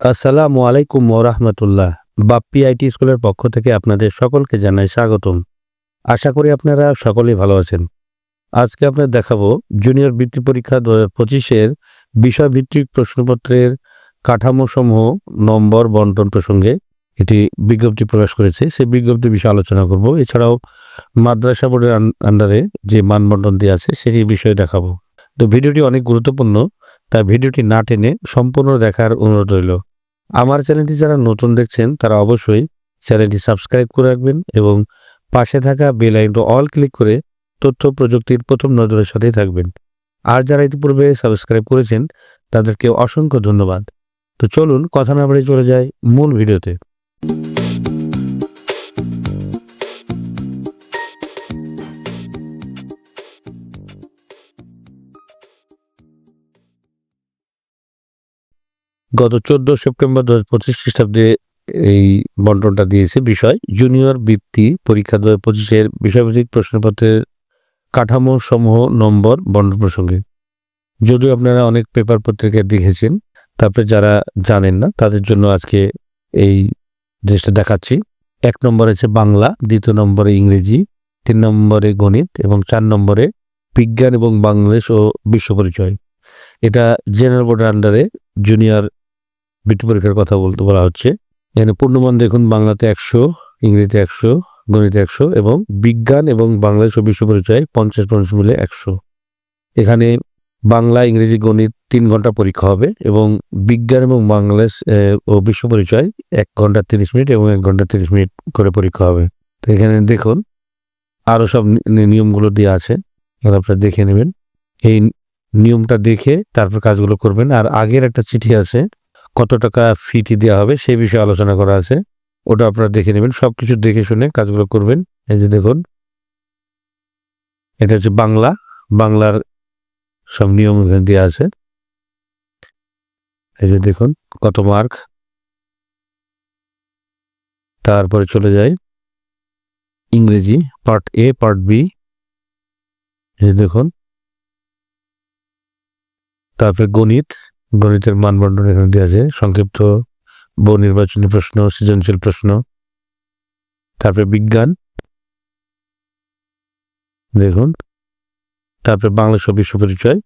আসসালামু আলাইকুম ওরহমতুল্লাহ। বাপ্পি আইটি স্কুলের পক্ষ থেকে আপনাদের সকলকে জানাই স্বাগতম। আশা করি আপনারা সকলেই ভালো আছেন। আজকে আপনার দেখাবো জুনিয়র বৃত্তি পরীক্ষা দু হাজার পঁচিশের বিষয়ভিত্তিক প্রশ্নপত্রের কাঠামোসমূহ নম্বর বন্টন প্রসঙ্গে এটি বিজ্ঞপ্তি প্রকাশ করেছে। সেই বিজ্ঞপ্তি বিষয়ে আলোচনা করব। এছাড়াও মাদ্রাসা বোর্ডের আন্ডারে যে মানবন্টন দেওয়া আছে, সেটি বিষয়ে দেখাবো। তো ভিডিওটি অনেক গুরুত্বপূর্ণ। তাই ভিডিওটি না টেনে সম্পূর্ণ দেখার অনুরোধ রইল। আমার চ্যানেলটি যারা নতুন দেখছেন, তারা অবশ্যই চ্যানেলটি সাবস্ক্রাইব করে রাখবেন এবং পাশে থাকা বেল আইকনটি অল ক্লিক করে তথ্য প্রযুক্তির প্রথম নজরের সাথেই থাকবেন। আর যারা ইতিপূর্বে সাবস্ক্রাইব করেছেন, তাদেরকে অসংখ্য ধন্যবাদ। তো চলুন, কথা না বাড়িয়ে চলে যায় মূল ভিডিওতে। গত চোদ্দ সেপ্টেম্বর দু হাজার পঁচিশ খ্রিস্টাব্দে এই বন্টনটা দিয়েছে বিষয়। জুনিয়র বৃত্তি পরীক্ষা দু হাজার পঁচিশের বিষয়ভিত্তিক প্রশ্নপত্রের কাঠামো সমূহ নম্বর বন্টন প্রসঙ্গে। যদিও আপনারা অনেক পেপার পত্রিকায় দেখেছেন, তারপরে যারা জানেন না, তাদের জন্য আজকে এই জিনিসটা দেখাচ্ছি। এক নম্বরে আছে বাংলা, দ্বিতীয় নম্বরে ইংরেজি, তিন নম্বরে গণিত এবং চার নম্বরে বিজ্ঞান এবং বাংলাদেশ ও বিশ্ব পরিচয়। এটা জেনারেল বোর্ডের আন্ডারে জুনিয়র বৃত্তি পরীক্ষার কথা বলতে বলা হচ্ছে। এখানে পূর্ণমান দেখুন, বাংলাতে একশো, ইংরেজিতে একশো, গণিতে একশো এবং বিজ্ঞান এবং ও বিশ্ব পরিচয় পঞ্চাশ পঞ্চাশ মিলে একশো। এখানে বাংলা, ইংরেজি, গণিত তিন ঘণ্টা পরীক্ষা হবে এবং বিজ্ঞান এবং বাংলাদেশ ও বিশ্ব পরিচয় এক ঘণ্টা তিরিশ মিনিট এবং এক ঘণ্টা তিরিশ মিনিট করে পরীক্ষা হবে। তো এখানে দেখুন আরও সব নিয়মগুলো দেওয়া আছে। আপনারা দেখে নেবেন। এই নিয়মটা দেখে তারপর কাজগুলো করবেন। আর আগের একটা চিঠি আছে কত টাকা ফিটি দেওয়া হবে সেই বিষয়ে আলোচনা করা আছে। ওটা আপনারা দেখে নেবেন সব কিছু দেখে শুনে কাজগুলো করবেন। এই যে দেখুন, এটা হচ্ছে বাংলা, বাংলার সব নিয়ম এখানে দেওয়া আছে। এই যে দেখুন, কত মার্ক তারপরে চলে যায় ইংরেজি পার্ট এ পার্ট বি এই দেখুন, তারপরে গণিত গণিতের মানবন্টন এখানে দেওয়া আছে। সংক্ষিপ্ত বহু নির্বাচনী প্রশ্ন, সৃজনশীল প্রশ্ন। তারপরে বিজ্ঞান। দেখুন। তারপরে বাংলাদেশ বিশ্ব পরিচয়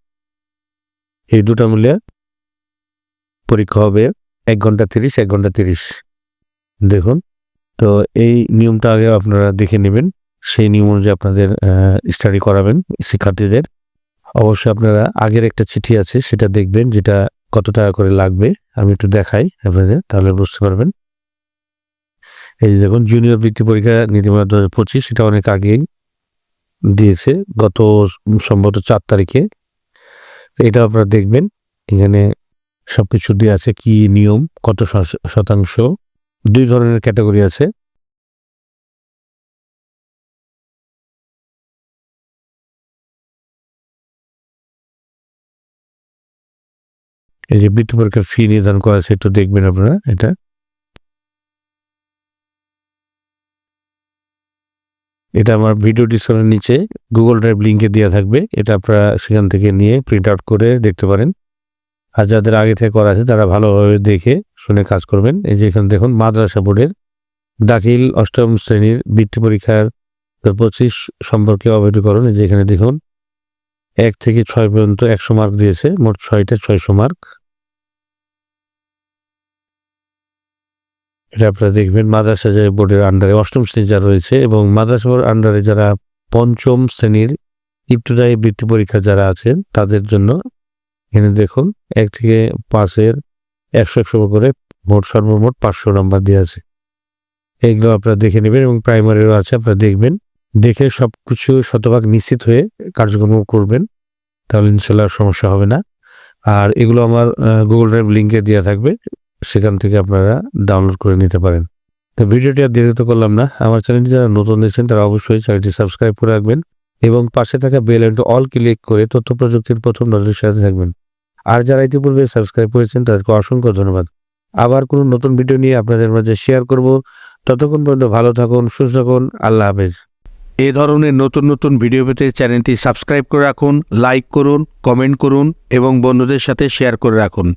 এই দুটা মিলে পরীক্ষা হবে এক ঘণ্টা তিরিশ, এক ঘণ্টা তিরিশ। দেখুন। তো এই নিয়মটা আগে আপনারা দেখে নেবেন। সেই নিয়ম অনুযায়ী আপনাদের স্টাডি করাবেন শিক্ষার্থীদের। অবশ্যই আপনারা আগের একটা চিঠি আছে, সেটা দেখবেন, যেটা কত টাকা করে লাগবে, আমি একটু দেখাই আপনাদের, তাহলে বুঝতে পারবেন। এই দেখুন জুনিয়র বৃত্তি পরীক্ষা নীতিমালা দু হাজার পঁচিশ, এটা অনেক আগেই দিয়েছে, গত সম্ভবত চার তারিখে। এটা আপনারা দেখবেন, এখানে সব কিছু দিয়ে আছে, কি নিয়ম, কত শতাংশ, দুই ধরনের ক্যাটাগরি আছে। এই যে বৃত্তি পরীক্ষার ফি নির্ধারণ করা আছে, একটু দেখবেন আপনারা এটা। এটা আমার ভিডিও ডিসক্রিপশনের নিচে গুগল ড্রাইভ লিঙ্কে দেওয়া থাকবে। এটা আপনারা সেখান থেকে নিয়ে প্রিন্ট আউট করে দেখতে পারেন। আর যাদের আগে থেকে করা আছে, তারা ভালোভাবে দেখে শুনে কাজ করবেন। এই যে এখানে দেখুন, মাদ্রাসা বোর্ডের দাখিল অষ্টম শ্রেণির বৃত্তি পরীক্ষার পঁচিশ সম্পর্কে অবহিতকরণ। এই যে এখানে দেখুন, এক থেকে ছয় পর্যন্ত একশো মার্ক দিয়েছে, মোট ছয়টা ছয়শো মার্ক এটা আপনারা দেখবেন, মাদ্রাসা যে বোর্ডের আন্ডারে অষ্টম শ্রেণি যারা রয়েছে এবং মাদ্রাসা বোর্ড আন্ডারে যারা পঞ্চম শ্রেণির ইবতদায়ী বৃত্তি পরীক্ষা যারা আছেন, তাদের জন্য এখানে দেখুন, এক থেকে পাঁচের একশো একশো করে মোট সর্বমোট পাঁচশো নাম্বার দেওয়া আছে। এইগুলো আপনারা দেখে নেবেন এবং প্রাইমারিরও আছে, আপনারা দেখবেন। দেখে সব কিছু শতভাগ নিশ্চিত হয়ে কার্যক্রম করবেন, তাহলে ইনশাল্লাহ সমস্যা হবে না। আর এগুলো আমার গুগল ড্রাইভ লিঙ্কে দেওয়া থাকবে। সেখান থেকে আপনারা ডাউনলোড করে নিতে পারেন। তো ভিডিওটি আর দেরিতে করলাম না। আমার চ্যানেলটি যারা নতুন দেখছেন, তারা অবশ্যই চ্যানেলটি সাবস্ক্রাইব করে রাখবেন এবং পাশে থাকা বেল আইকনটি অল ক্লিক করে তথ্য প্রযুক্তির প্রথম নজরের সাথে থাকবেন। আর যারা ইতিপূর্বে সাবস্ক্রাইব করেছেন, তাদেরকে অসংখ্য ধন্যবাদ। আবার কোনো নতুন ভিডিও নিয়ে আপনাদের মাঝে শেয়ার করব। ততক্ষণ পর্যন্ত ভালো থাকুন, সুস্থ থাকুন, আল্লাহ হাফেজ। এ ধরনের নতুন নতুন ভিডিও পেতে চ্যানেলটি সাবস্ক্রাইব করে রাখুন লাইক করুন কমেন্ট করুন এবং বন্ধুদের সাথে শেয়ার করে রাখুন।